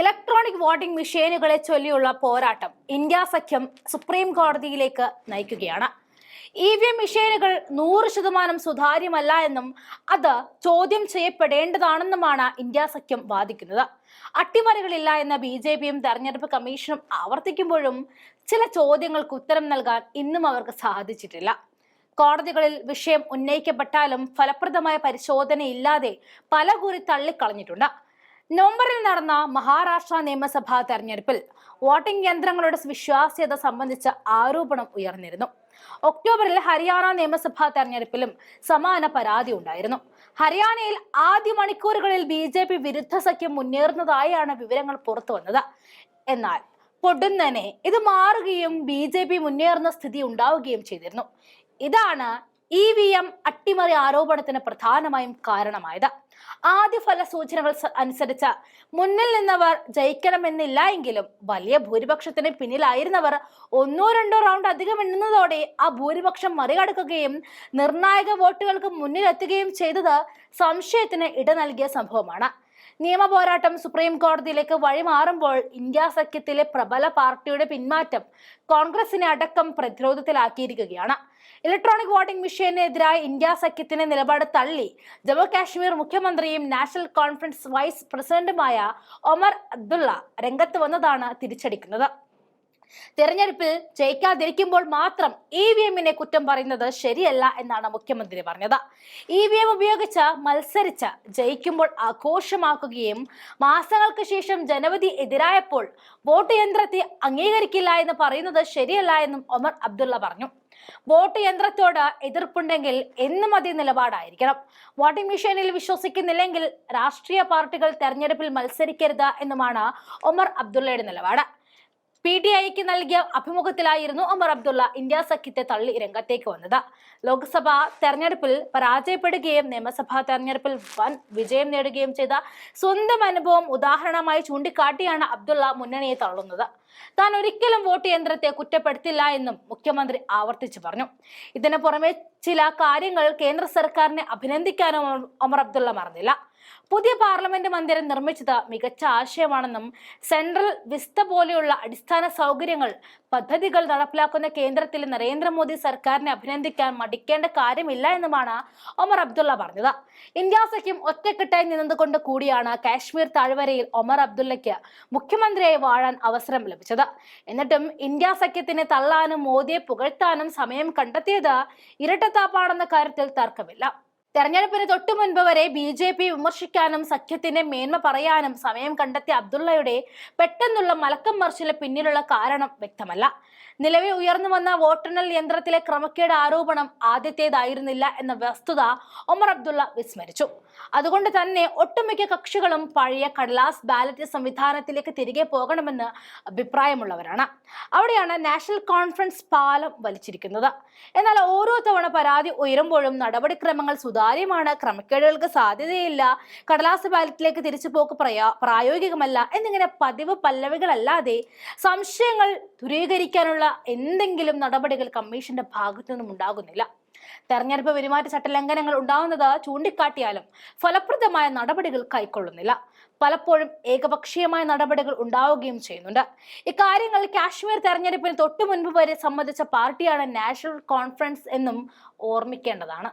Electronic voting മെഷീനുകളെ ചൊല്ലിയുള്ള പോരാട്ടം India സഖ്യം സുപ്രീം കോടതിയിലേക്ക് നയിക്കുകയാണ്. ഇ വി എം മെഷീനുകൾ നൂറ് ശതമാനം സുതാര്യമല്ല എന്നും അത് ചോദ്യം ചെയ്യപ്പെടേണ്ടതാണെന്നുമാണ് ഇന്ത്യ സഖ്യം വാദിക്കുന്നത്. അട്ടിമറികളില്ല എന്ന ബി ജെ പിയും തെരഞ്ഞെടുപ്പ് കമ്മീഷനും ആവർത്തിക്കുമ്പോഴും ചില ചോദ്യങ്ങൾക്ക് ഉത്തരം നൽകാൻ ഇന്നും അവർക്ക് സാധിച്ചിട്ടില്ല. കോടതികളിൽ വിഷയം ഉന്നയിക്കപ്പെട്ടാലും ഫലപ്രദമായ പരിശോധനയില്ലാതെ പല കൂറി തള്ളിക്കളഞ്ഞിട്ടുണ്ട്. നവംബറിൽ നടന്ന മഹാരാഷ്ട്ര നിയമസഭാ തെരഞ്ഞെടുപ്പിൽ വോട്ടിംഗ് യന്ത്രങ്ങളുടെ വിശ്വാസ്യത സംബന്ധിച്ച ആരോപണം ഉയർന്നിരുന്നു. ഒക്ടോബറിൽ ഹരിയാന നിയമസഭാ തെരഞ്ഞെടുപ്പിലും സമാന പരാതി ഉണ്ടായിരുന്നു. ഹരിയാനയിൽ ആദ്യ മണിക്കൂറുകളിൽ ബി ജെ പി വിരുദ്ധ സഖ്യം മുന്നേറുന്നതായാണ് വിവരങ്ങൾ പുറത്തു വന്നത്. എന്നാൽ പൊടുന്നനെ ഇത് മാറുകയും ബി ജെ പി മുന്നേറുന്ന സ്ഥിതി ഉണ്ടാവുകയും ചെയ്തിരുന്നു. ഇതാണ് ഇ വി എം അട്ടിമറി ആരോപണത്തിന് പ്രധാനമായും കാരണമായത്. ആദ്യ ഫല സൂചനകൾ അനുസരിച്ച് മുന്നിൽ നിന്നവർ ജയിക്കണമെന്നില്ല എങ്കിലും വലിയ ഭൂരിപക്ഷത്തിന് പിന്നിലായിരുന്നവർ ഒന്നോ രണ്ടോ റൗണ്ട് അധികം എണ്ണുന്നതോടെ ആ ഭൂരിപക്ഷം മറികടക്കുകയും നിർണായക വോട്ടുകൾക്ക് മുന്നിലെത്തുകയും ചെയ്തത് സംശയത്തിന് ഇട നൽകിയ സംഭവമാണ്. നിയമ പോരാട്ടം സുപ്രീം കോടതിയിലേക്ക് വഴിമാറുമ്പോൾ ഇന്ത്യ സഖ്യത്തിലെ പ്രബല പാർട്ടിയുടെ പിന്മാറ്റം കോൺഗ്രസിനെ അടക്കം പ്രതിരോധത്തിലാക്കിയിരിക്കുകയാണ്. ഇലക്ട്രോണിക് വോട്ടിംഗ് മെഷീനെതിരായ ഇന്ത്യ സഖ്യത്തിന്റെ നിലപാട് തള്ളി. ജമ്മു കാശ്മീർ മുഖ്യമന്ത്രിയും നാഷണൽ കോൺഫറൻസ് വൈസ് പ്രസിഡന്റുമായ ഒമർ അബ്ദുള്ള രംഗത്ത് വന്നതാണ് തിരിച്ചടിക്കുന്നത്. തെരഞ്ഞെടുപ്പിൽ ജയിക്കാതിരിക്കുമ്പോൾ മാത്രം ഇ വി എമ്മിനെ കുറ്റം പറയുന്നത് ശരിയല്ല എന്നാണ് മുഖ്യമന്ത്രി പറഞ്ഞത്. ഇ വി എം ഉപയോഗിച്ച് മത്സരിച്ച് ജയിക്കുമ്പോൾ ആഘോഷമാക്കുകയും മാസങ്ങൾക്ക് ശേഷം ജനവിധി എതിരായപ്പോൾ വോട്ട് യന്ത്രത്തെ അംഗീകരിക്കില്ല എന്ന് പറയുന്നത് ശരിയല്ല എന്നും ഒമർ അബ്ദുള്ള പറഞ്ഞു. വോട്ട് യന്ത്രത്തോട് എതിർപ്പുണ്ടെങ്കിൽ എന്നും അതേ നിലപാടായിരിക്കണം. വോട്ടിംഗ് മെഷീനിൽ വിശ്വസിക്കുന്നില്ലെങ്കിൽ രാഷ്ട്രീയ പാർട്ടികൾ തെരഞ്ഞെടുപ്പിൽ മത്സരിക്കരുത് എന്നുമാണ് ഒമർ അബ്ദുള്ളയുടെ നിലപാട്. പി ടി ഐക്ക് നൽകിയ അഭിമുഖത്തിലായിരുന്നു ഒമർ അബ്ദുള്ള ഇന്ത്യ സഖ്യത്തെ തള്ളി രംഗത്തേക്ക് വന്നത്. ലോക്സഭാ തെരഞ്ഞെടുപ്പിൽ പരാജയപ്പെടുകയും നിയമസഭാ തെരഞ്ഞെടുപ്പിൽ വൻ വിജയം നേടുകയും ചെയ്ത സ്വന്തം അനുഭവം ഉദാഹരണമായി ചൂണ്ടിക്കാട്ടിയാണ് അബ്ദുള്ള മുന്നണിയെ തള്ളുന്നത്. താൻ ഒരിക്കലും വോട്ട് യന്ത്രത്തെ കുറ്റപ്പെടുത്തില്ല എന്നും മുഖ്യമന്ത്രി ആവർത്തിച്ചു പറഞ്ഞു. ഇതിനു പുറമെ ചില കാര്യങ്ങൾ കേന്ദ്ര സർക്കാരിനെ അഭിനന്ദിക്കാനും ഒമർ അബ്ദുള്ള മറന്നില്ല. പുതിയ പാർലമെന്റ് മന്ദിരം നിർമ്മിച്ചത് മികച്ച ആശയമാണെന്നും സെൻട്രൽ വിസ്ത പോലെയുള്ള അടിസ്ഥാന സൗകര്യങ്ങൾ പദ്ധതികൾ നടപ്പിലാക്കുന്ന കേന്ദ്രത്തിലെ നരേന്ദ്രമോദി സർക്കാരിനെ അഭിനന്ദിക്കാൻ മടിക്കേണ്ട കാര്യമില്ല എന്നുമാണ് ഒമർ അബ്ദുള്ള പറഞ്ഞത്. ഇന്ത്യ സഖ്യം ഒറ്റക്കെട്ടായി നിന്നതുകൊണ്ട് കൂടിയാണ് കാശ്മീർ താഴ്വരയിൽ ഒമർ അബ്ദുള്ളയ്ക്ക് മുഖ്യമന്ത്രിയായി വാഴാൻ അവസരം ലഭിച്ചത്. എന്നിട്ടും ഇന്ത്യ സഖ്യത്തിനെ തള്ളാനും മോദിയെ പുകഴ്ത്താനും സമയം കണ്ടെത്തിയത് ഇരട്ടത്താപ്പാണെന്ന കാര്യത്തിൽ തർക്കമില്ല. തെരഞ്ഞെടുപ്പിന് തൊട്ടു മുൻപ് വരെ ബി ജെ പി വിമർശിക്കാനും സഖ്യത്തിന്റെ മേന്മ പറയാനും സമയം കണ്ടെത്തിയ അബ്ദുള്ളയുടെ പെട്ടെന്നുള്ള മലക്കം മറിച്ചിന് പിന്നിലുള്ള കാരണം വ്യക്തമല്ല. നിലവിൽ ഉയർന്നു വന്ന വോട്ടെണ്ണൽ യന്ത്രത്തിലെ ക്രമക്കേട് ആരോപണം ആദ്യത്തേതായിരുന്നില്ല എന്ന വസ്തുത ഒമർ അബ്ദുള്ള വിസ്മരിച്ചു. അതുകൊണ്ട് തന്നെ ഒട്ടുമിക്ക കക്ഷികളും പഴയ കടലാസ് ബാലറ്റ് സംവിധാനത്തിലേക്ക് തിരികെ പോകണമെന്ന് അഭിപ്രായമുള്ളവരാണ്. അവിടെയാണ് നാഷണൽ കോൺഫറൻസ് പാലം വലിച്ചിരിക്കുന്നത്. എന്നാൽ ഓരോ തവണ പരാതി ഉയരുമ്പോഴും നടപടിക്രമങ്ങൾ സുതാര്യമാണ് ക്രമക്കേടുകൾക്ക് സാധ്യതയില്ല. കടലാസ് ബാലറ്റിലേക്ക് തിരിച്ചു പോക്ക് പ്രയാ പ്രായോഗികമല്ല. എന്നിങ്ങനെ പതിവ് പല്ലവികളല്ലാതെ സംശയങ്ങൾ ദുരീകരിക്കാനുള്ള എന്തെങ്കിലും നടപടികൾ കമ്മീഷന്റെ ഭാഗത്തു നിന്നും ഉണ്ടാകുന്നില്ല. തെരഞ്ഞെടുപ്പ് പെരുമാറ്റച്ചട്ട ലംഘനങ്ങൾ ഉണ്ടാവുന്നത് ചൂണ്ടിക്കാട്ടിയാലും ഫലപ്രദമായ നടപടികൾ കൈക്കൊള്ളുന്നില്ല. പലപ്പോഴും ഏകപക്ഷീയമായ നടപടികൾ ഉണ്ടാവുകയും ചെയ്യുന്നുണ്ട്. ഇക്കാര്യങ്ങൾ കാശ്മീർ തെരഞ്ഞെടുപ്പിന് തൊട്ടു മുൻപ് വരെ സംബന്ധിച്ച പാർട്ടിയാണ് നാഷണൽ കോൺഫറൻസ് എന്നും ഓർമ്മിക്കേണ്ടതാണ്.